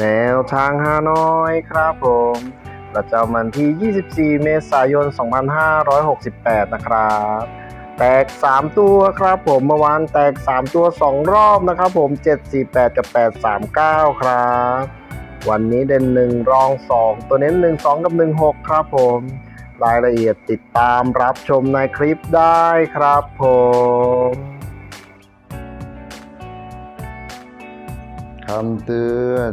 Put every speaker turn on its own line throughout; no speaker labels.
แนวทางฮานอยครับผม ประจำวันที่ 24 เมษายน 2568 นะครับ แตก 3 ตัวครับผมเมื่อวานแตก 3 ตัว 2 รอบนะครับผม 748 กับ 839 ครับ วันนี้เด่น 1 รอง 2 ตัวเน้น 1 2 กับ 1 6 ครับผม รายละเอียดติดตามรับชมในคลิปได้ครับผม
คำเตือน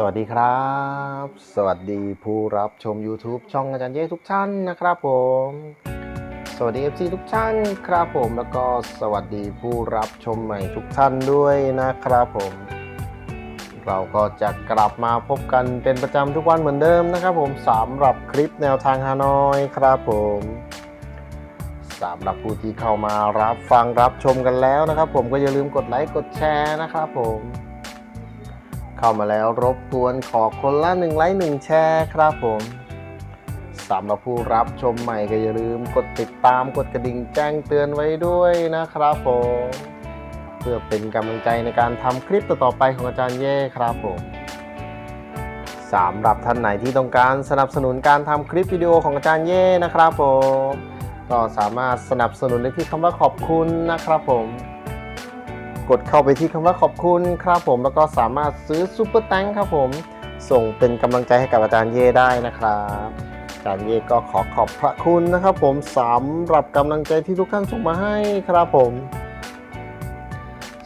สวัสดีครับ สวัสดีผู้รับชม YouTube ช่องอาจารย์เย่ทุกท่านนะครับผม สวัสดี FC ทุกท่านครับผมแล้วก็สวัสดีผู้รับชมใหม่ทุกท่านด้วยนะครับผม เราก็จะกลับมาพบกันเป็นประจำทุกวันเหมือนเดิมนะครับผมสำหรับคลิปแนวทางฮานอยครับผมสำหรับผู้ที่เข้ามารับฟังรับชมกันแล้วนะครับ ผมก็อย่าลืมกดไลค์กดแชร์นะครับผม เข้ามาแล้วรบกวนขอคนละหนึ่งไลค์หนึ่งแชร์ครับผมสำหรับผู้รับชมใหม่ก็อย่าลืมกดติดตามกดกระดิ่งแจ้งเตือนไว้ด้วยนะครับผมเพื่อเป็นกำลังใจในการทำคลิปต่อๆไปของอาจารย์เย่ครับผมสำหรับท่านไหนที่ต้องการสนับสนุนการทำคลิปวิดีโอของอาจารย์เย่นะครับผมก็สามารถสนับสนุนได้ที่คำว่าขอบคุณนะครับผม กดเข้าไปที่คำว่าขอบคุณครับผมแล้วก็สามารถซื้อซูเปอร์แตงครับผม ส่งเป็นกำลังใจให้กับอาจารย์เย่ได้นะครับอาจารย์เย่ก็ขอขอบพระคุณนะครับ ผมสำหรับกำลังใจที่ทุกท่านส่งมาให้ครับผม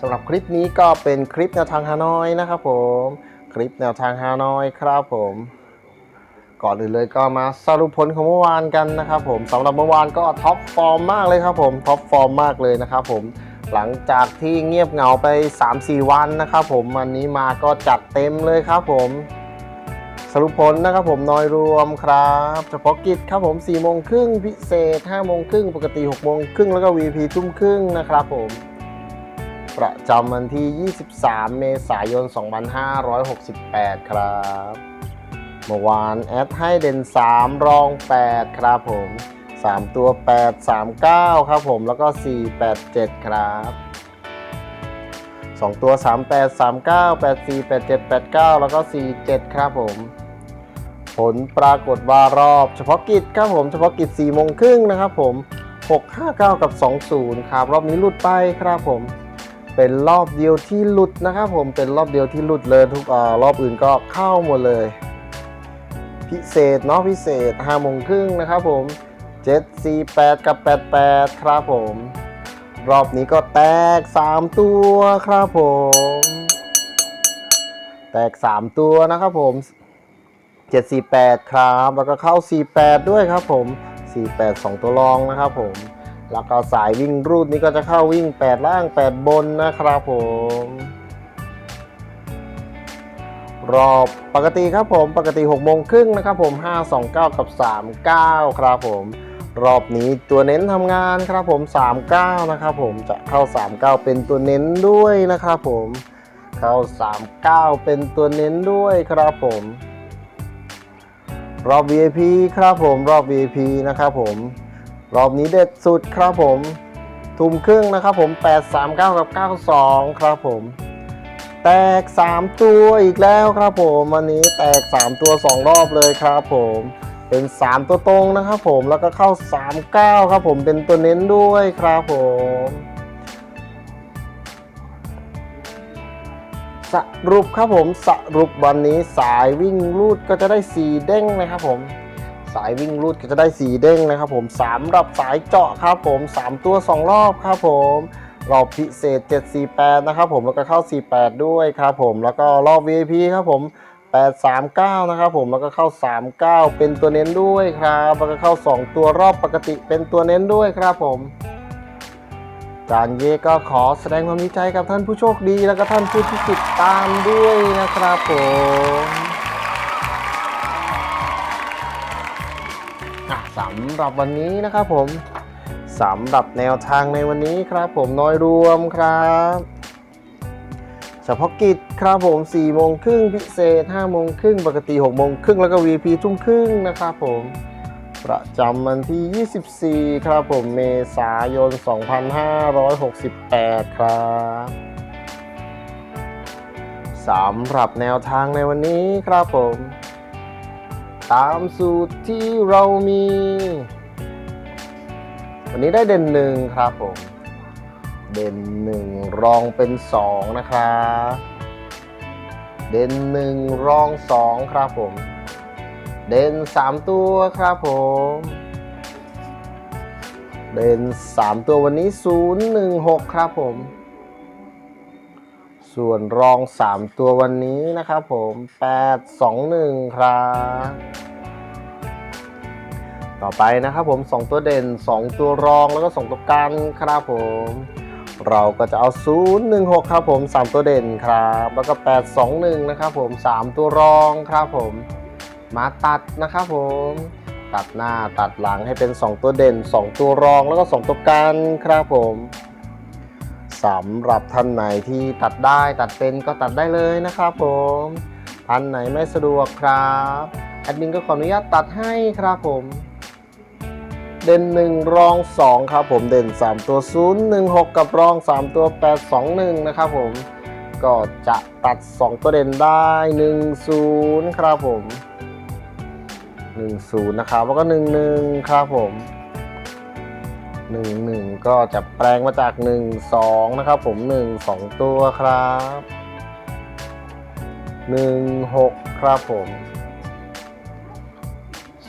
สำหรับคลิปนี้ก็เป็นคลิปแนวทางฮานอยนะครับผม คลิปแนวทางฮานอยครับผมก่อนอื่นเลยก็มาสรุปผลของเมื่อวานกันนะครับผมสำหรับเมื่อวานก็ท็อปฟอร์มมากเลยครับผมท็อปฟอร์มมากเลยนะครับผม หลังจากที่เงียบเหงาไป 3-4 วันนะครับผมวันนี้มาก็จัดเต็มเลยครับผม สรุปผลนะครับผมน้อยรวมครับ เฉพาะกิจครับผม4โมงครึ่งพิเศษ5โมงครึ่งปกติ6โมงครึ่งแล้วก็ VP ทุ่มครึ่งนะครับผม ประจำวันที่ 23 เมษายน 2568 ครับ เมื่อวานแอดให้เด่น 3 รอง 8 ครับผม 3 ตัว 8 3 9 ครับผมแล้วก็ 4 8 7 ครับ 2 ตัว 3 8 3 9 8 4 8 7 8 9 แล้วก็ 4 7 ครับผม ผลปรากฏว่ารอบเฉพาะกิจครับผมเฉพาะกิจ4โมงครึ่งนะครับผม 6 5 9 กับ 20 ครับ รอบนี้หลุดไปครับผมเป็นรอบเดียวที่หลุดนะครับผมเป็นรอบเดียวที่หลุดเลยทุกอรอบอื่นก็เข้าหมดเลย พิเศษเนาะพิเศษ5โมงครึ่งนะครับผม 7 4 8 กับ 88 ครับผม รอบนี้ก็แตก 3 ตัวครับผม แตก 3 ตัวนะครับผม 748 ครับ แล้วก็เข้า 48 ด้วยครับผม 48 2 ตัวรองนะครับผม แล้วก็สายวิ่งรูดนี้ก็จะเข้าวิ่ง 8 ล่าง 8 บนนะครับผมรอบปกติครับผมปกติ6โมงครึ่งนะครับผม 529 กับ 39 ครับผม รอบนี้ตัวเน้นทำงานครับผม 39 นะครับผมจะเข้า 39 เป็นตัวเน้นด้วยนะครับผม เข้า 39 เป็นตัวเน้นด้วยครับผม รอบ VIP ครับผมรอบ VIP นะครับผม รอบนี้เด็ดสุดครับผม ทุ่มครึ่งนะครับผม 839 กับ 92 ครับผมแตก 3 ตัวอีกแล้วครับผมวันนี้แตก 3 ตัว 2 รอบเลยครับผม เป็น 3 ตัวตรงนะครับผมแล้วก็เข้า 39 ครับผมเป็นตัวเน้นด้วยครับผมสรุปครับผมสรุปวันนี้สายวิ่งรูดก็จะได้4เด้งนะครับผม สายวิ่งรูดก็จะได้4เด้งนะครับผมสำหรับสายเจาะครับผม 3 ตัว 2 รอบครับผมรอบพิเศษ 748 นะครับผมแล้วก็เข้า 48 ด้วยครับผมแล้วก็รอบ VIP ครับผม 839 นะครับผมแล้วก็เข้า 39 เป็นตัวเน้นด้วยครับแล้วก็เข้า 2 ตัวรอบปกติเป็นตัวเน้นด้วยครับผมจารเยก็ขอแสดงความดีใจกับท่านผู้โชคดีแล้วก็ท่านผู้ที่ติดตามด้วยนะครับผมสำหรับวันนี้นะครับผมสำหรับแนวทางในวันนี้ครับผมน้อยรวมครับ เฉพาะกิจครับผม4โมงครึ่งพิเศษ5โมงครึ่งปกติ6โมงครึ่งแล้วก็ VP ทุ่มครึ่งนะครับผมประจำวันที่ 24 ครับผมเมษายน 2568 ครับสำหรับแนวทางในวันนี้ครับผม ตามสูตรที่เรามี วันนี้ได้เด่นหนึ่งครับผม เด่นหนึ่งรองเป็นสองนะครับเด่นหนึ่งรองสองครับผม เด่นสามตัวครับผม เด่นสามตัววันนี้ศูนย์หนึ่งหกครับผม ส่วนรองสามตัววันนี้นะครับผมแปดสองหนึ่งครับต่อไปนะครับผม2ตัวเด่น2ตัวรองแล้วก็2ตัวกันครับผม เราก็จะเอา 0 1 6 ครับผม 3 ตัวเด่นครับ แล้วก็ 8 2 1 นะครับผม 3 ตัวรองครับผม มาตัดนะครับผม ตัดหน้าตัดหลังให้เป็น 2 ตัวเด่น 2 ตัวรองแล้วก็ 2 ตัวกันครับผมสำหรับท่านไหนที่ตัดได้ตัดเป็นก็ตัดได้เลยนะครับผมท่านไหนไม่สะดวกครับแอดมินก็ขออนุญาตตัดให้ครับผม เด่น1 รอง 2 ครับผมเด่น 3 ตัว 0 1 6 กับรอง 3 ตัว 8 2 1 นะครับผม ก็จะตัด 2 ตัวเด่นได้ 1 0 ครับผม 1 0 นะครับแล้วก็ 1 1 ครับผม 1 1 ก็จะแปลงมาจาก 1 2 นะครับผม 1 2 ตัวครับ 1 6 ครับผม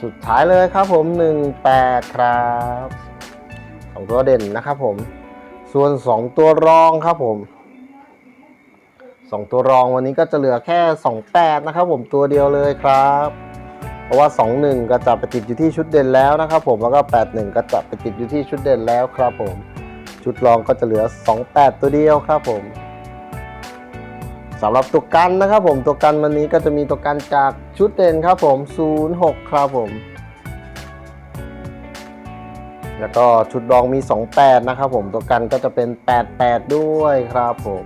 สุดท้ายเลยครับผม18ครับสองตัวเด่นนะครับผม ส่วน 2 ตัวรองครับผม 2 ตัวรองวันนี้ก็จะเหลือแค่ 28 นะครับผมตัวเดียวเลยครับ เพราะว่า 21 ก็จะไปติดอยู่ที่ชุดเด่นแล้วนะครับผมแล้วก็ 81 ก็จะไปติดอยู่ที่ชุดเด่นแล้วครับผม ชุดรองก็จะเหลือ 28 ตัวเดียวครับผม สำหรับตัวกันนะครับผมตัวกันวันนี้ก็จะมีตัวกันจากชุดเด่นครับผม 06 ครับผม แล้วก็ชุดรองมี 28 นะครับผมตัวกันก็จะเป็น 88 ด้วยครับผม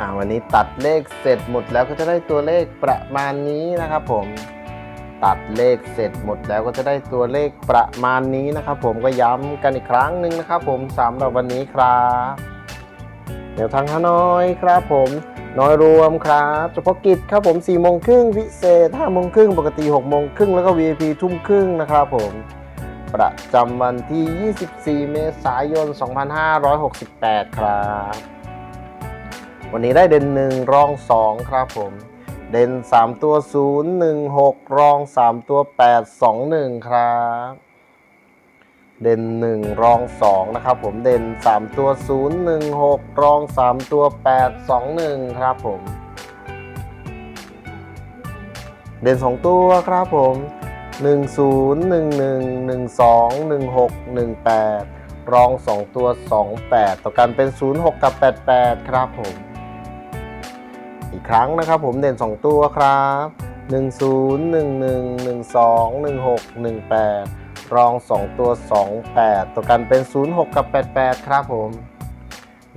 อ่าวันนี้ตัดเลขเสร็จหมดแล้วก็จะได้ตัวเลขประมาณนี้นะครับผม ตัดเลขเสร็จหมดแล้วก็จะได้ตัวเลขประมาณนี้นะครับ ผมก็ย้ำกันอีกครั้งหนึ่งนะครับ ผมสำหรับวันนี้ครับเดี๋ยวทางฮานอยครับ ผมน้อยรวมครับเฉพาะกิจครับผม4โมงครึ่งพิเศษ5โมงครึ่งปกติ6โมงครึ่งแล้วก็ VIP ทุ่มครึ่งนะครับผมประจำวันที่ 24 เมษายน 2568 ครับ วันนี้ได้เด่นหนึ่งรองสองครับผม เด่น 3 ตัว 0 1 6 รอง 3 ตัว 8 2 1 ครับ เด่น 1 รอง 2 นะครับผมเด่น 3 ตัว 0 1 6 รอง 3 ตัว 8 2 1 ครับผม เด่น 2 ตัวครับผม 1 0 1 1 1 2 1 6 1 8 รอง 2 ตัว 2 8 ต่อกันเป็น 0 6 กับ 88 ครับผม อีกครั้งนะครับผมเด่น 2 ตัวครับ 1 0 1 1 1 2 1 6 1 8 รอง 2 ตัว 2 8 ตัวกันเป็น 0 6 กับ 88 ครับผม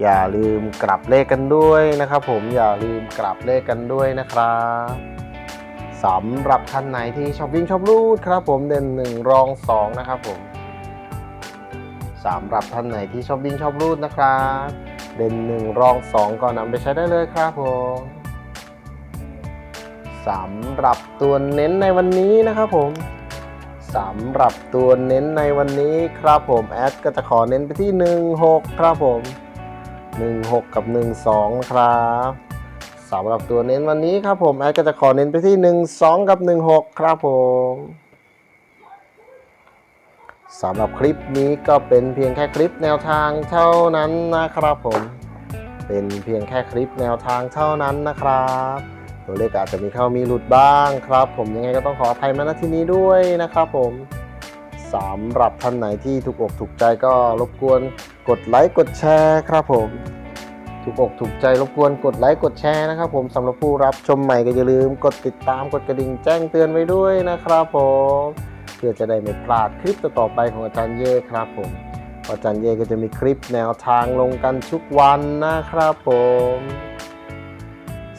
อย่าลืมกลับเลขกันด้วยนะครับผมอย่าลืมกลับเลขกันด้วยนะครับสำหรับท่านไหนที่ชอบวิ่งชอบรูดครับผมเด่น 1 รอง 2 นะครับผมสำหรับท่านไหนที่ชอบวิ่งชอบรูดนะครับเด่นหนึ่งรองสองก็นำไปใช้ได้เลยครับผม สำหรับตัวเน้นในวันนี้นะครับผมสำหรับตัวเน้นในวันนี้ครับผมแอดก็จะขอเน้นไปที่ 16 ครับผม 16 กับ 12ครับสำหรับตัวเน้นวันนี้ครับผมแอดก็จะขอเน้นไปที่ 12 กับ 16 ครับผมสำหรับคลิปนี้ก็เป็นเพียงแค่คลิปแนวทางเท่านั้นนะครับผม เป็นเพียงแค่คลิปแนวทางเท่านั้นนะครับ ตัวเลขอาจจะมีเข้ามีหลุดบ้างครับ ผมยังไงก็ต้องขออภัยมาณที่นี้ด้วยนะครับผมสำหรับท่านไหนที่ถูกอกถูกใจก็รบกวนกดไลค์กดแชร์ครับผมถูกอกถูกใจรบกวนกดไลค์กดแชร์นะครับผมสำหรับผู้รับชมใหม่ก็อย่าลืมกดติดตามกดกระดิ่งแจ้งเตือนไว้ด้วยนะครับผมเพื่อจะได้ไม่พลาดคลิปต่อๆไปของอาจารย์เย่ครับผมอาจารย์เย่ก็จะมีคลิปแนวทางลงกันทุกวันนะครับผม